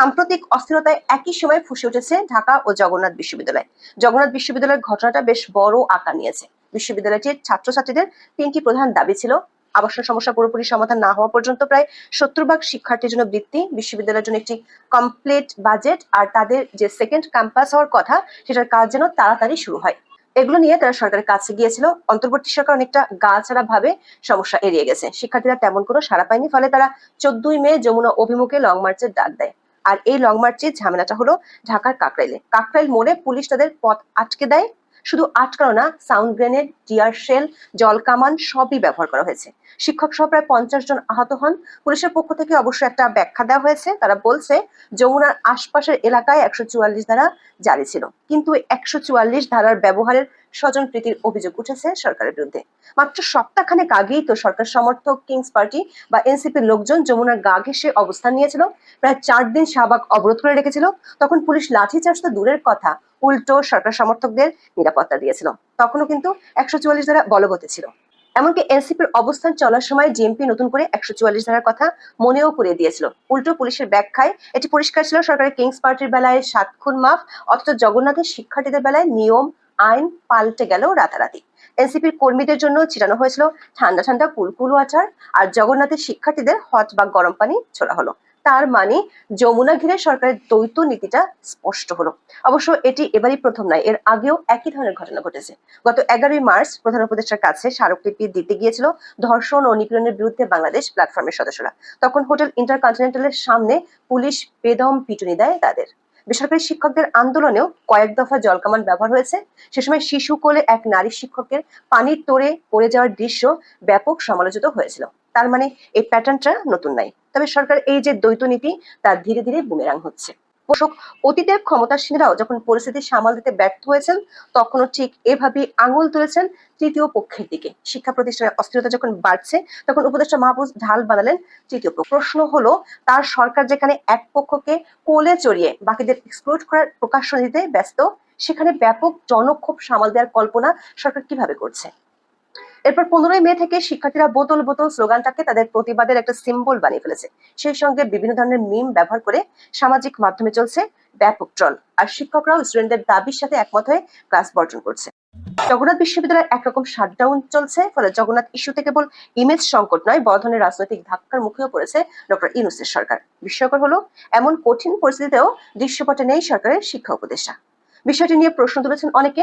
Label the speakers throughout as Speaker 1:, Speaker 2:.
Speaker 1: সাম্প্রতিক অস্থিরতায় একই সময় ফুসে উঠেছে ঢাকা ও জগন্নাথ বিশ্ববিদ্যালয়। জগন্নাথ বিশ্ববিদ্যালয়ের ঘটনাটা বেশ বড় আকার নিয়েছে। বিশ্ববিদ্যালয়টির ছাত্রছাত্রীদের তিনটি প্রধান দাবি ছিল। আবাসন সমস্যা পুরোপুরি সমাধান না হওয়া পর্যন্ত প্রায় সত্তর ভাগ শিক্ষার্থীর জন্য বৃত্তি, বিশ্ববিদ্যালয়ের জন্য একটি কমপ্লিট বাজেট আর তাদের যে সেকেন্ড ক্যাম্পাস হওয়ার কথা, সেটার কাজ যেন তাড়াতাড়ি শুরু হয়। এগুলো নিয়ে তারা সরকারের কাছে গিয়েছিল। অন্তর্বর্তী সরকার অনেকটা গা ছাড়া ভাবে সমস্যা এড়িয়ে গেছে। শিক্ষার্থীরা তেমন কোনো সাড়া পায়নি, ফলে তারা চোদ্দই মে যমুনা অভিমুখে লং মার্চের ডাক দেয়। আর এই লং মার্চের ঝামেলাটা হলো ঢাকার কাকরাইলে। কাকরাইল মোড়ে পুলিশ তাদের পথ আটকে দেয় শুধু আটকানো না সাউন্ড গ্রেনেড টিয়ার শেল জল কামান সবই ব্যবহার করা হয়েছে। শিক্ষক সহ প্রায় পঞ্চাশ জন আহত হন। পুলিশের পক্ষ থেকে অবশ্য একটা ব্যাখ্যা দেওয়া হয়েছে। তারা বলছে, যমুনার আশপাশের এলাকায় একশো চুয়াল্লিশ ধারা জারি ছিল। কিন্তু একশো চুয়াল্লিশ ধারার ব্যবহারের স্বজন প্রীতির অভিযোগ উঠেছে সরকারের বিরুদ্ধে। মাত্র সপ্তাহখানেক আগেই তো সরকার সমর্থক কিংস পার্টি বা এনসিপির লোকজন যমুনার গা ঘেসে অবস্থান নিয়েছিল। প্রায় চার দিন শাহবাগ অবরোধ করে রেখেছিল। তখন পুলিশ লাঠিচার্জ তো দূরের কথা উল্টো সরকার সমর্থকদের নিরাপত্তা দিয়েছিল। তখনও কিন্তু একশো চুয়াল্লিশ ধারা বলবৎ ছিল। এমনকি এনসিপির অবস্থান চলার সময় জিএমপি নতুন করে একশো চুয়াল্লিশ ধারার কথা মনেও করিয়ে দিয়েছিল। উল্টো পুলিশের ব্যাখ্যায় এটি পরিষ্কার ছিল সরকারের কিংস পার্টির বেলায় সাত খুন মাফ, অথচ জগন্নাথের শিক্ষার্থীদের বেলায় নিয়ম, আইন পাল্টে গেল রাতারাতি। এনসিপির কর্মীদের জন্য ছিটানো হয়েছিল ঠান্ডা ঠান্ডা কুলকুল ওয়াটার আর জগন্নাথের শিক্ষার্থীদের হট বা গরম পানি ছোড়া হলো। তার মানে যমুনা ঘিরে সরকারের দ্বৈত নীতিটা স্পষ্ট হলো। অবশ্য এটি এবারই প্রথম নয়, এর আগেও একই ধরনের ঘটনা ঘটেছে। গত এগারোই মার্চ প্রধান উপদেষ্টার কাছে স্মারকলিপি দিতে গিয়েছিল ধর্ষণ ও নিপীড়নের বিরুদ্ধে বাংলাদেশ প্ল্যাটফর্মের সদস্যরা। তখন হোটেল ইন্টারকন্টিনেন্টালের সামনে পুলিশ বেদম পিটুনি দেয় তাদের। বেসরকারি শিক্ষকদের আন্দোলনেও কয়েক দফা জলকামান ব্যবহার হয়েছে। সে সময় শিশু কোলে এক নারী শিক্ষকের পানির তোরে পড়ে যাওয়ার দৃশ্য ব্যাপক সমালোচিত হয়েছিল। তার মানে এই প্যাটার্নটা নতুন নাই। তবে সরকার এই যে দ্বৈত নীতি, তা ধীরে ধীরে বুমেরাং হচ্ছে। অবশ্য অতীতের ক্ষমতাসীনরাও যখন পরিস্থিতি সামাল দিতে ব্যর্থ হয়েছেন, তখনও ঠিক এভাবেই আঙুল তুলেছেন তৃতীয় পক্ষের দিকে। শিক্ষা প্রতিষ্ঠানের অস্থিরতা যখন বাড়ছে, তখন উপদেষ্টা মাহবুজ ঢাল বানালেন তৃতীয় প্রশ্ন হলো, তার সরকার যেখানে এক পক্ষকে কোলে চড়িয়ে বাকিদের এক্সপ্লোর করার প্রকাশ্য দিতে ব্যস্ত, সেখানে ব্যাপক জনক্ষোভ সামাল দেওয়ার কল্পনা সরকার কীভাবে করছে? এরপর পনেরোই মে থেকে শিক্ষার্থীরা বোতল বোতল স্লোগানটাকে তাদের প্রতিবাদের একটা সিম্বল বানিয়ে ফেলেছে। সেই সঙ্গে বিভিন্ন ধরনের মিম ব্যবহার করে সামাজিক মাধ্যমে চলছে ব্যাপক ট্রল আর শিক্ষকরাও স্টুডেন্টদের দাবির সাথে একমত হয়ে ক্লাস বর্জন করছে। জগন্নাথ বিশ্ববিদ্যালয়ের একরকম শাটডাউন চলছে, ফলে জগন্নাথ ইস্যুতে কেবল ইমেজ সংকট নয়, বড় ধরনের রাজনৈতিক ধাক্কার মুখেও পড়েছে ডক্টর ইনুসের সরকার। বিস্ময়কর হলো, এমন কঠিন পরিস্থিতিতেও দৃশ্যপটে নেই সরকারের শিক্ষা উপদেষ্টা। বিষয়টি নিয়ে প্রশ্ন তুলেছেন অনেকে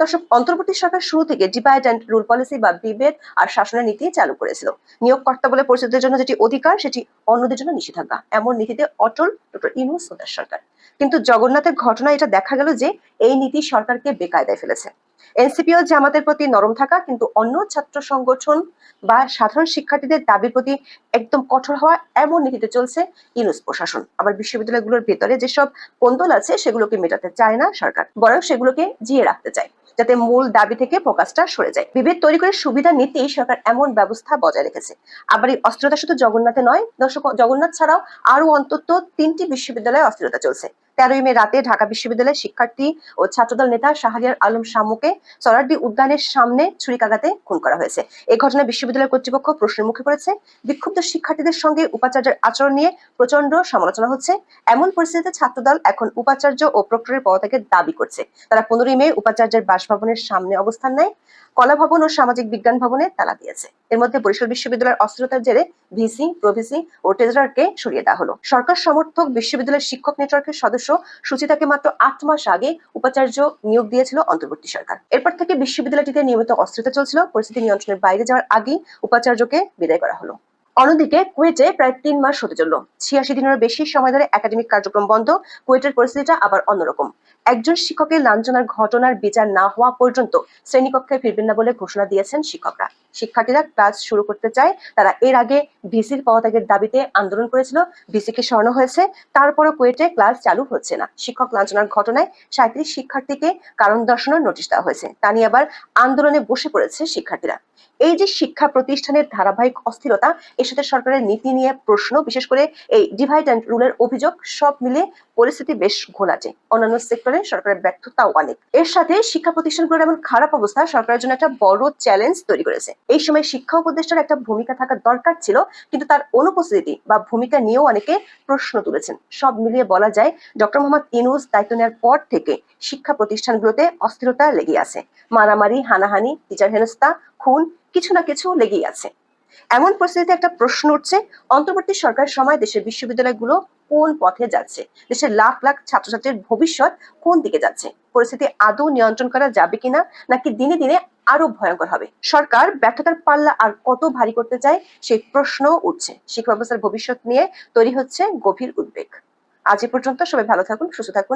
Speaker 1: দর্শক, অন্তর্বর্তী সরকার শুরু থেকে ডিভাইড অ্যান্ড রুল পলিসি বা বিভেদ আর শাসনের নীতি চালু করেছিল। নিয়োগকর্তা বলে পরিচিতদের জন্য যেটি অধিকার, সেটি অন্যদের জন্য নিষেধাজ্ঞা। এমন নীতিতে অটল ডক্টর ইনুস ওদের সরকার। কিন্তু জগন্নাথের ঘটনায় এটা দেখা গেল যে, এই নীতি সরকারকে বেকায়দায় ফেলেছে। এনসিপিও জামাতের প্রতি নরম থাকা, কিন্তু অন্য ছাত্র সংগঠন বা সাধারণ শিক্ষার্থীদের দাবির প্রতি একদম কঠোর হওয়া এমন নীতিতে চলছে ইউনুস প্রশাসন। আবার বিশ্ববিদ্যালয়গুলোর ভেতরে যেসব কোন্দল আছে, সেগুলোকে মেটাতে চায় না সরকার। বরং সেগুলোকে জিয়ে রাখতে চায়। যাতে মূল দাবি থেকে ফোকাসটা সরে যায়। বিভেদ তৈরি করে সুবিধা নিতেই সরকার এমন ব্যবস্থা বজায় রেখেছে। আবার এই অস্থিরতা শুধু জগন্নাথে নয়, দর্শক, জগন্নাথ ছাড়াও আরও অন্তত তিনটি বিশ্ববিদ্যালয়ে অস্থিরতা চলছে। তেরোই মে রাতে ঢাকা বিশ্ববিদ্যালয়ের শিক্ষার্থী ও ছাত্রদল নেতা শাহরিয়ার আলম শামুকে সরারডি উদ্যানের সামনে ছুরিকাঘাতে খুন করা হয়েছে। এই ঘটনায় বিশ্ববিদ্যালয় কর্তৃপক্ষ প্রশ্নের মুখে পড়েছে, বিক্ষুব্ধ শিক্ষার্থীদের সঙ্গে উপাচার্যের আচরণ নিয়ে প্রচণ্ড সমালোচনা হচ্ছে। এমন পরিস্থিতিতে ছাত্রদল এখন উপাচার্য ও প্রক্টরের পদত্যাগের দাবি করছে। তারা পনেরোই মে উপাচার্যের বাসভবনের সামনে অবস্থান নেয়। কলা ভবন ও সামাজিক বিজ্ঞান ভবনে তালা দিয়েছে। এর মধ্যে বরিশাল বিশ্ববিদ্যালয়ের অস্থিরতার জেরে ভিসি, প্রভিসি ও ট্রেজারারকে সরিয়ে দেওয়া হলো। সরকার সমর্থক বিশ্ববিদ্যালয়ের শিক্ষক নেটওয়ার্কের সদস্য সুচিতাকে মাত্র আট মাস আগে উপাচার্য নিয়োগ দিয়েছিল অন্তর্বর্তী সরকার। এরপর থেকে বিশ্ববিদ্যালয়টিতে নিয়মিত অস্থিরতা চলছিল, পরিস্থিতি নিয়ন্ত্রণের বাইরে যাওয়ার আগেই উপাচার্যকে বিদায় করা হলো। অন্যদিকে কুয়েটে প্রায় তিন মাস হতে চলল। ছিয়াশি দিনেরও বেশি সময় ধরে একাডেমিক কার্যক্রম বন্ধ, কুয়েটের পরিস্থিতিটা আবার অন্যরকম। একজন শিক্ষকের লাঞ্ছনার ঘটনার বিচার না হওয়া পর্যন্ত শ্রেণীকক্ষে ফিরবেন না বলে ঘোষণা দিয়েছেন শিক্ষকরা। শিক্ষার্থীরা ক্লাস শুরু করতে চায়, তারা এর আগে ভিসির পদত্যাগের দাবিতে আন্দোলন করেছিল, ভিসিকে সরানো হয়েছে, তারপরও কুয়েটে ক্লাস চালু হচ্ছে না। শিক্ষক লাঞ্ছনার ঘটনায় সাঁত্রিশ শিক্ষার্থীকে কারণ দর্শানোর নোটিশ দেওয়া হয়েছে। তা নিয়ে আবার আন্দোলনে বসে পড়েছে শিক্ষার্থীরা। এই যে শিক্ষা প্রতিষ্ঠানের ধারাবাহিক অস্থিরতা, এর সাথে সরকারের নীতি নিয়ে প্রশ্ন, বিশেষ করে এই ডিভাইড অ্যান্ড রুলের অভিযোগ, সব মিলে পরিস্থিতি বেশ ঘোলাটে। অন্যান্য সেক্টরে পরিচালনায় সরকারের ব্যর্থতাও অনেক। এর সাথে শিক্ষা প্রতিষ্ঠানগুলোর এমন খারাপ অবস্থা, সরকারের জন্য একটা বড় চ্যালেঞ্জ তৈরি করেছে। এই সময় শিক্ষা উপদেষ্টার একটা ভূমিকা থাকা দরকার ছিল, কিন্তু তার অনুপস্থিতি বা ভূমিকা নিয়েও অনেকে প্রশ্ন তুলেছেন। সব মিলিয়ে বলা যায়, ডক্টর মোহাম্মদ ইনুস দায়িত্ব নেওয়ার পর থেকে শিক্ষা প্রতিষ্ঠানগুলোতে অস্থিরতা লেগে আছে। মারামারি, হানাহানি টিচার হেনস্থা, খুন, কিছু না কিছু লেগেই আছে। এমন পরিস্থিতিতে একটা প্রশ্ন উঠছে, অন্তর্বর্তী সরকার সময় দেশের বিশ্ববিদ্যালয়গুলো কোন পথে যাচ্ছে? দেশের লাখ লাখ ছাত্রছাত্রীর ভবিষ্যৎ কোন দিকে যাচ্ছে? পরিস্থিতি আদৌ নিয়ন্ত্রণ করা যাবে কিনা, নাকি দিনে দিনে আরও ভয়ঙ্কর হবে? সরকার ব্যর্থতার পাল্লা আর কত ভারী করতে চায়, সেই প্রশ্ন উঠছে। শিক্ষা ব্যবস্থার ভবিষ্যৎ নিয়ে তৈরি হচ্ছে গভীর উদ্বেগ। আজ এ পর্যন্ত সবাই ভালো থাকুন, সুস্থ থাকুন।